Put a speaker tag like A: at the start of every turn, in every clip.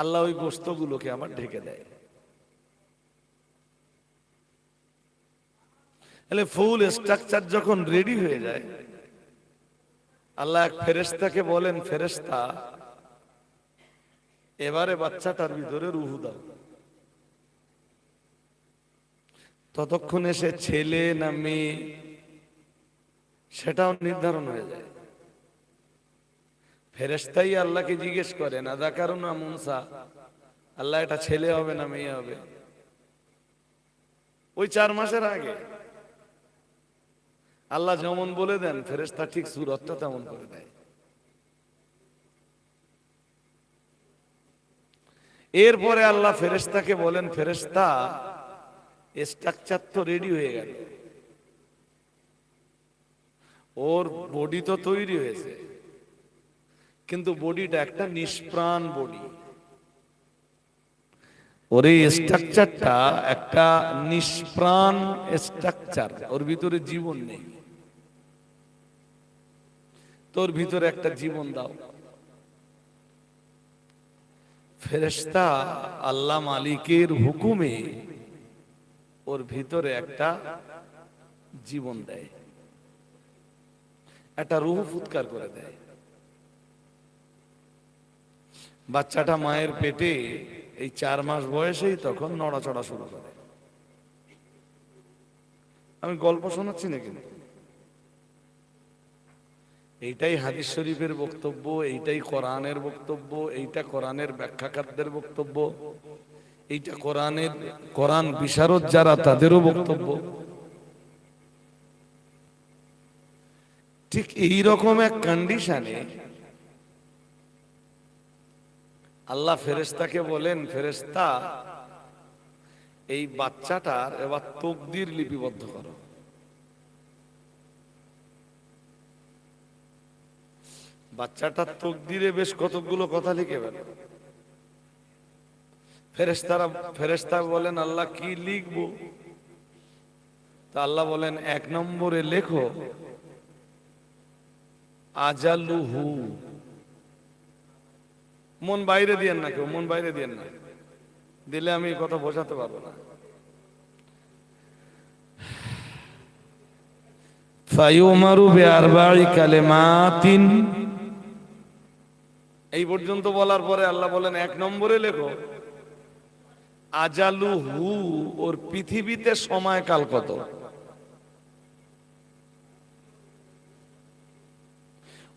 A: আল্লাহ ওই গোস্তগুলোকে আমার ঢেকে দেয়। তাহলে ফুল স্ট্রাকচার যখন রেডি হয়ে যায়, আল্লাহ এক ফেরেস্তাকে বলেন ফেরেস্তা এবারে বাচ্চাটার ভিতরে রুহু দাও। ততক্ষণে সে ছেলে না মেয়ে, সেটাও নির্ধারণ হয়ে যায়। ফেরেস্তাই আল্লাহকে জিজ্ঞেস করেন আদা কারণ না মুনসা? আল্লাহ, এটা ছেলে হবে না মেয়ে হবে? ওই চার মাসের আগে আল্লাহ যেমন বলে দেন ফেরেস্তা ঠিক সুরতটা তেমন করে দেয়। এরপরে আল্লাহ ফেরেস্তাকে বলেন ফেরেস্তা স্ট্রাকচার তো রেডি হয়ে গেল। ওর বডি তো তৈরি হয়েছে। কিন্তু বডিটা একটা নিষ্প্রাণ বডি। ওর এই স্ট্রাকচারটা একটা নিষ্প্রাণ স্ট্রাকচার, ওর ভিতরে জীবন নেই। তোর ভিতরে একটা জীবন দাও। ফেরেস্তা আল্লাহ মালিকের হুকুমে ওর ভিতরে একটা জীবন দেয়। একটা রুহ ফুৎকার করে দেয়। বাচ্চাটা মায়ের পেটে এই চার মাস বয়সেই তখন নড়াচড়া শুরু করে। আমি গল্প শোনাচ্ছি না কিন্তু এইটাই হাদিস শরীফের বক্তব্য, এইটাই কোরআনের বক্তব্য, এইটা কোরআনের ব্যাখ্যাকারদের বক্তব্য, এইটা কোরআনের, কোরআন বিশারদ যারা, তাদেরও বক্তব্য। ঠিক এই রকম এক কন্ডিশনে আল্লাহ ফেরেস্তাকে বলেন ফেরেস্তা এই বাচ্চাটার এবার তকদির লিপিবদ্ধ করো। বাচ্চাটার তকদিরে বেশ কতগুলো কথা লিখে ফেলো। ফেরেস্তারা ফেরেস্তা বলেন, আল্লাহ কি লিখব? তা আল্লাহ বলেন, এক নম্বরে লেখো, আজালুহু। মন বাইরে দিয়েন না কেউ, মন বাইরে দিয়েন না। দিলে আমি কথা বোঝাতে পারব না। এই পর্যন্ত বলার পরে আল্লাহ বলেন, এক নম্বরে লেখো আজালু হু ওর পৃথিবীতে সময়কাল কত?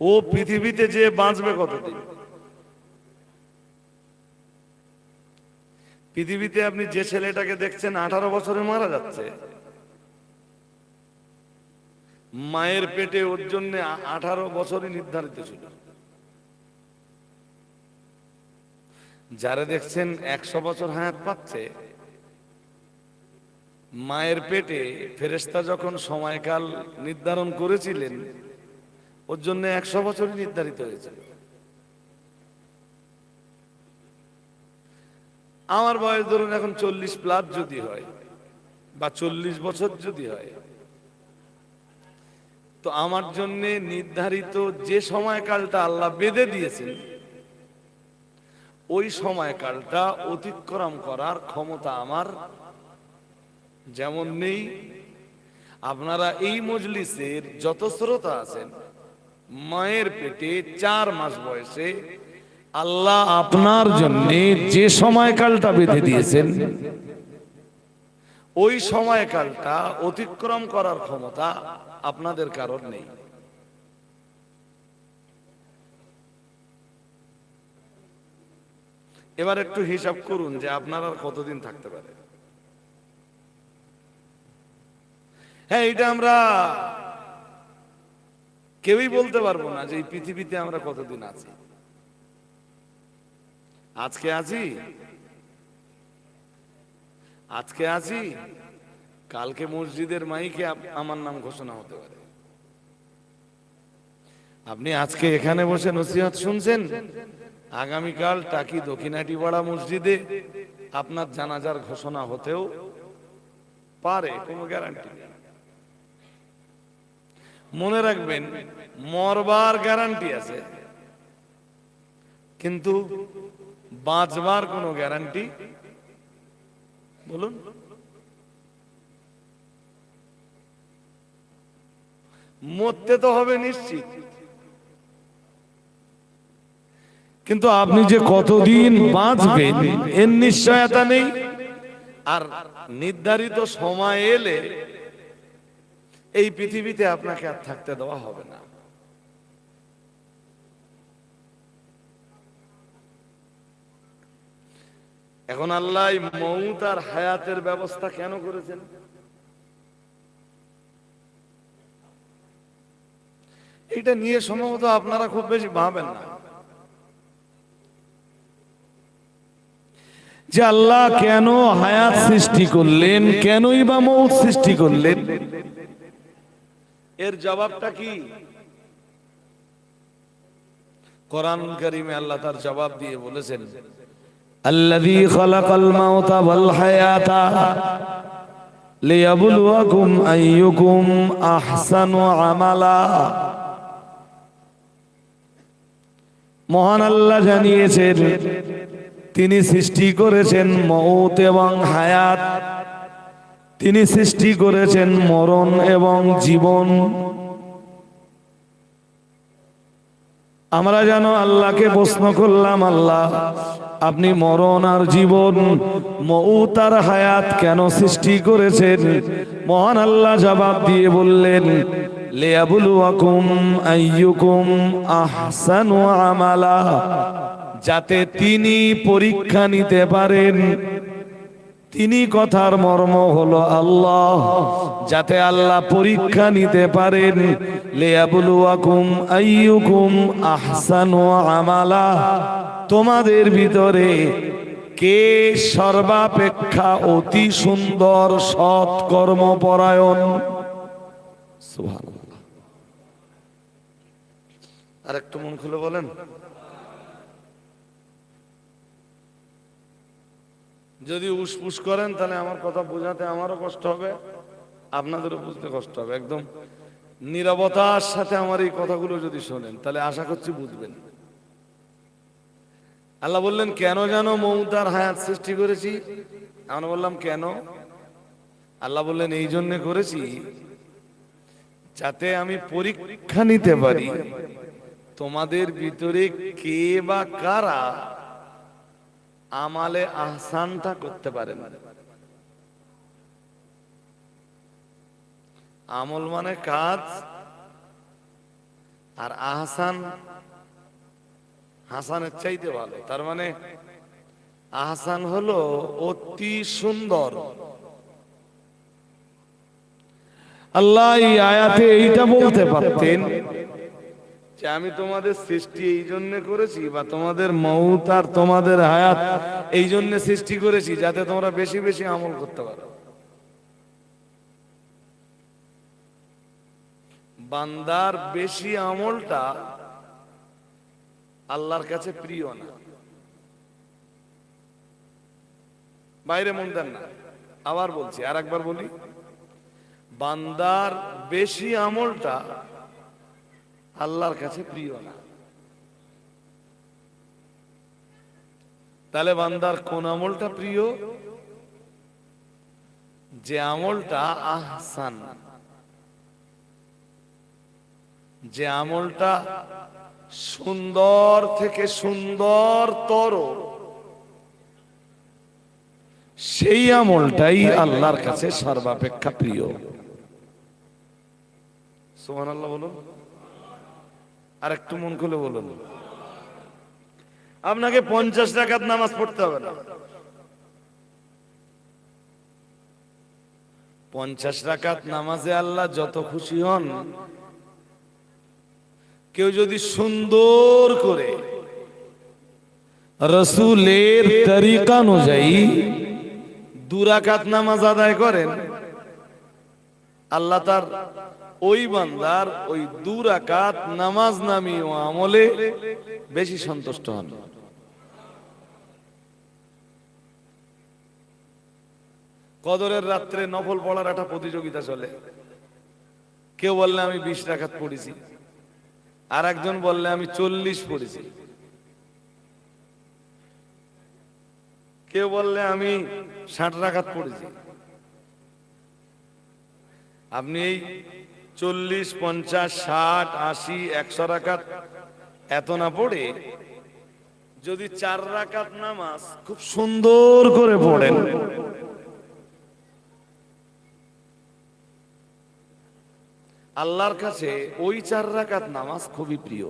A: ও পৃথিবীতে যে বাঁচবে কতদিন? পৃথিবীতে আপনি যে ছেলেটাকে দেখছেন, আঠারো বছরে মারা যাচ্ছে। মায়ের পেটে ওর জন্য আঠারো বছরই নির্ধারিত ছিল। যারা দেখছেন, একশো বছর হায়াত পাচ্ছে, মায়ের পেটে ফেরেস্তা যখন সময়কাল নির্ধারণ করেছিলেন, ওর জন্য একশো বছরই নির্ধারিত হয়েছিল। আমার বয়স ধরুন এখন চল্লিশ প্লাস যদি হয়, বা চল্লিশ বছর যদি হয়। তো আমার জন্য নির্ধারিত যে সময়কালটা আল্লাহ বেঁধে দিয়েছেন, ওই সময়কালটা অতিক্রম করার ক্ষমতা আমার যেমন নেই। আপনারা এই মজলিসের যত শ্রোতা আছেন, মায়ের পেটে চার মাস বয়সে আল্লাহ আপনার জন্য যে সময়কালটা বেঁধে দিয়েছেন, ওই সময়কালটা অতিক্রম করার ক্ষমতা আপনাদের কারণ নেই। এবার একটু হিসাব করুন যে আপনার আর কতদিন থাকতে পারে। হ্যাঁ এটা আমরা কেউই বলতে পারব না যে এই পৃথিবীতে আমরা কতদিন আছি। আজকে আছি আজকে আছি কালকে মসজিদের মাইকে আমার নাম ঘোষণা হতে পারে। আপনি আজকে এখানে বসে নসিহত শুনছেন? আগামীকাল টাকি দক্ষিণাটিপাড়া মসজিদে আপনার জানাজার ঘোষণা হতেও পারে, কোনো গ্যারান্টি নেই। মনে রাখবেন, মরবার গ্যারান্টি আছে। কিন্তু বাঁচবার কোনো গ্যারান্টি বলুন। মরতে তো হবে নিশ্চিত। কিন্তু আপনি যে কতদিন বাঁচবেন এর নিশ্চয়তা নেই। আর নির্ধারিত সময় এলে এই পৃথিবীতে আপনাকে আর থাকতে দেওয়া হবে না। এখন আল্লাহ মৌত আর হায়াতের ব্যবস্থা কেন করেছেন? এটা নিয়ে সম্ভবত আপনারা খুব বেশি ভাবেন না। যে আল্লাহ কেন হায়াত সৃষ্টি করলেন, কেনই বা মৌত সৃষ্টি করলেন? এর জবাবটা কি? কোরআন কারিমে আল্লাহ তার জবাব দিয়ে বলেছেন الذي خلق الموت والحياة ليبلوكم أيكم أحسن عملا মহান আল্লাহ জানিয়েছেন তিনি সৃষ্টি করেছেন মৌত এবং হায়াত তিনি সৃষ্টি করেছেন মরণ এবং জীবন আমরা যেন আল্লাহকে প্রশ্ন করলাম, আল্লাহ, আপনি মরণ আর জীবন, মৌত হায়াত কেন সৃষ্টি করেছেন? মহান আল্লাহ জবাব দিয়ে বললেন আমালা, যাতে তিনি পরীক্ষা নিতে পারেন। তিনি কথার মর্ম হলো আল্লাহ, যাতে আল্লাহ পরীক্ষা নিতে পারেন। আহসানু আমালা। তোমাদের ভিতরে কে সর্বাপেক্ষা অতি সুন্দর সৎ কর্মপরায়ণ? আর একটু মন খুলে বলেন। যদি উসপুস করেন, তাহলে আমার কথা বোঝাতে আমারও কষ্ট হবে, আপনাদেরও বুঝতে কষ্ট হবে। একদম নিরবতার সাথে আমার এই কথাগুলো যদি শোনেন, তাহলে আশা করছি বুঝবেন। আল্লাহ বললেন, কেন যেন মৌতার হায়াত সৃষ্টি করেছি? আমরা বললাম, কেন? আল্লাহ বললেন, এই জন্য করেছি যাতে আমি পরীক্ষা নিতে পারি তোমাদের ভিতরে কে বা কারা আমালে আহসানটা করতে পারেন। আমল মানে কাজ, আর আহসান হাসানের চাইতে ভালো। তার মানে আহসান হলো অতি সুন্দর। আল্লাহ এই আয়াতে এইটা বলতে পারতেন যে আমি তোমাদের সৃষ্টি এই জন্য করেছি বা তোমাদের মৌত আর তোমাদের হায়াত এই জন্য সৃষ্টি করেছি যাতে তোমরা বেশি বেশি আমল করতে পারো। বান্দার বেশি আমলটা আল্লাহর কাছে প্রিয় না। বাইরে মন দেন না। আবার বলছি আর একবার বলি, বান্দার বেশি আমলটা আল্লাহর কাছে প্রিয় না। তাহলে বান্দার কোন আমলটা প্রিয়? যে আমলটা আহসান। যে আমলটা সুন্দর থেকে সুন্দর তর সেই আমলটাই আল্লাহর কাছে সর্বাপেক্ষা প্রিয়। সোহান আল্লাহ বলুন। আর একটু মন খুলে বলুন। আপনাকে পঞ্চাশ টাকার নামাজ পড়তে হবে না। পঞ্চাশ রাকাত নামাজে আল্লাহ যত খুশি হন, কেউ যদি সুন্দর করে রসুলের তরিকা অনুযায়ী দুরাকাত নামাজ আদায় করেন, আল্লাহ তার ওই বান্দার ওই দুরাকাত নামাজ নামি ও আমলে বেশি সন্তুষ্ট হন। কদরের রাত্রে নফল পড়ার একটা প্রতিযোগিতা চলে। কেউ বললে আমি বিশ রাকাত পড়েছি, আর একজন বললে আমি চল্লিশ পড়েছি। কেউ বললে আমি ষাট রাখাত পড়েছি। আপনি এই চল্লিশ, পঞ্চাশ, ষাট, আশি, একশো রাকাত। এত না পড়ে? যদি চার রাকাত নামাজ খুব সুন্দর করে পড়েন। আল্লাহর কাছে ওই চার রাকাত নামাজ খুবই প্রিয়।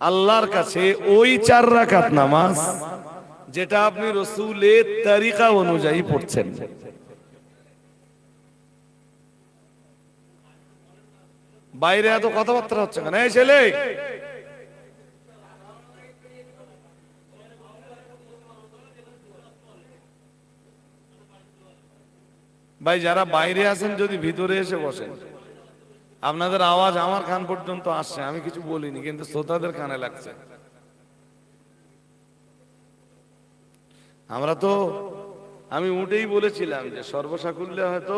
A: আল্লাহর কাছে ওই চার রাকাত নামাজ যেটা আপনি রসুলের তারিকা অনুযায়ী পড়ছেন। বাইরে এত কথাবার্তা হচ্ছে কেন? এই ছেলে! ভাই, যারা বাইরে আছেন, যদি ভিতরে এসে বসেন, আপনাদের আওয়াজ আমার কান পর্যন্ত আসছে, আমি কিছু বলিনি, কিন্তু শ্রোতাদের কানে লাগছে। আমরা তো, আমি উঠেই বলেছিলাম যে সর্বসাকুল্যে হয়তো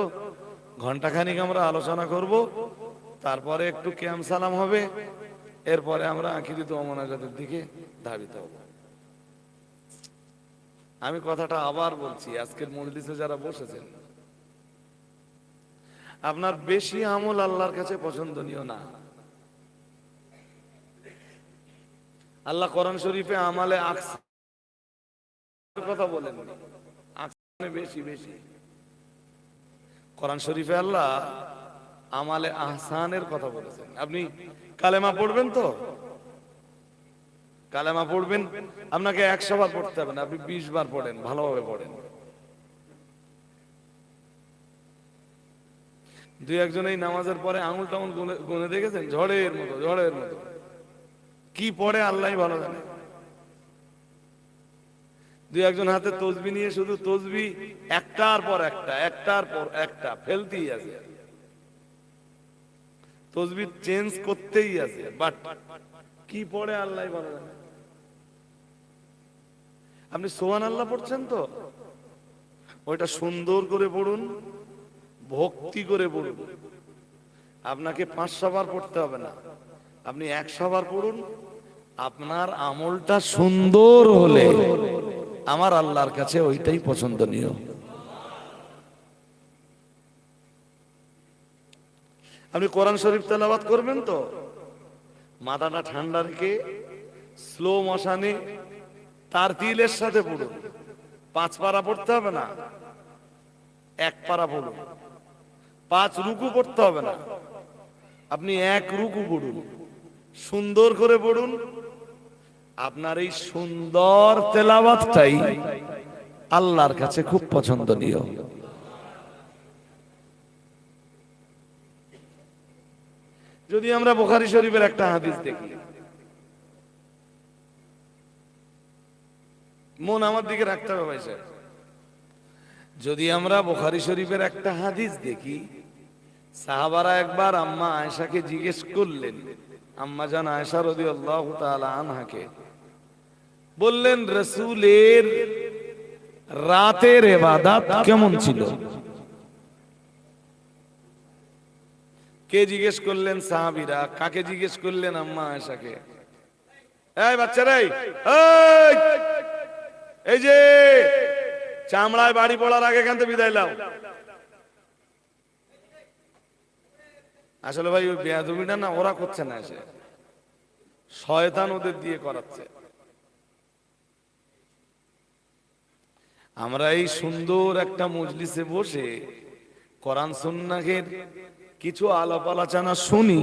A: ঘন্টাখানিক আমরা আলোচনা করব তারপরে একটু ক্যাম সালাম হবে। এরপরে আমরা আখিরিত অমনাজাতের দিকে ধাবিত হব। আমি কথাটা আবার বলছি, আজকের মজলিসে যারা বসেছেন, আপনার বেশি আমল আল্লাহর কাছে পছন্দনীয় না। আল্লাহ কোরআন শরীফে আমালে কথা বলেন বেশি বেশি। কোরআন শরীফে আল্লাহ আমালে আহসানের কথা বলেছেন। আপনি কালেমা পড়বেন তো? কালেমা পড়বেন? আপনাকে একশো বার পড়তে হবে না, আপনি বিশ বার পড়েন, ভালোভাবে পড়েন। দুই একজন এই নামাজের পরে আঙুল টাঙুল গুনে- দেখেছেন? ঝড়ের মতো ঝড়ের মতো। কি পড়ে আল্লাহ ভালো জানে। দুই একজন হাতে তসবি নিয়ে শুধু তসবি একটার পর একটা, একটার পর একটা, ফেলতেই আছে। তসবি চেঞ্জ করতেই আছে বাট কি পড়ে আল্লাহ ভালো আপনি সোহান আল্লাহ পড়ছেন তো? ওইটা সুন্দর করে পড়ুন, ভক্তি করে পড়ুন। আপনাকে পাঁচশো বার পড়তে হবে না। আপনি একশো বার পড়ুন, আপনার আমলটা সুন্দর হলে আমার আল্লাহর কাছে ওইটাই পছন্দনীয়। আপনি কোরআন শরীফ তেলাবাদ করবেন তো? মাথাটা ঠান্ডা রেখে স্লো মশানে তার তিলের সাথে পড়ুন। পাঁচ পারা পড়তে হবে না। এক পারা পড়ুন। পাঁচ রুকু পড়তে হবে না। আপনি এক রুকু পড়ুন। সুন্দর করে পড়ুন। আপনার এই সুন্দর তেলাওয়াতটাই আল্লাহর কাছে খুব পছন্দনীয়। যদি আমরা বোখারি শরীফের একটা হাদিস দেখি মন আমার দিকে রাখতে হবে ভাই সাহেব। যদি আমরা বোখারি শরীফের একটা হাদিস দেখি, সাহাবারা একবার আম্মা আয়েশাকে জিজ্ঞেস করলেন, আম্মা জান আয়েশা রদি আল্লাহ আনহাকে, বললেন, রসুলের রাতের এবাদাত কেমন ছিল কে জিজ্ঞেস করলেন সাহাবিরা? কাকে জিজ্ঞেস করলেন আম্মা আয়েশাকে? এই বাচ্চারা এই, যে চামড়ায় বাড়ি পড়ার আগে এখান বিদায় লাও আসলে ভাই ওই বেয়াদবিটা না ওরা করছে না এসে। শয়তান ওদের দিয়ে করাচ্ছে। আমরা এই সুন্দর একটা মজলিসে বসে কোরআন সুন্নাহের কিছু আলাপ আলোচনা শুনি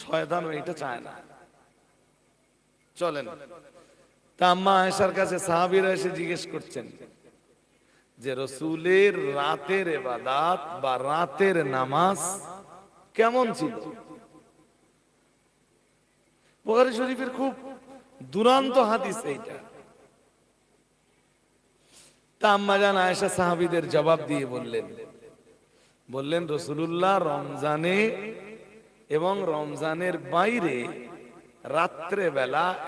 A: শয়তান এটা চায় না। চলেন। তা আম্মা আয়েশার কাছে সাহাবীরা এসে জিজ্ঞেস করছেন যে, রসুলের রাতের এবাদাত বা রাতের নামাজ কেমন ছিল? বুখারী শরীফের খুব দুরান্ত হাদিস এইটা। তা আম্মা জান আয়েশা সাহাবীদের জবাব দিয়ে বললেন বললেন রসুল্লাহ রমজানে এবং রমজানের বাইরে রাত্রে বেলা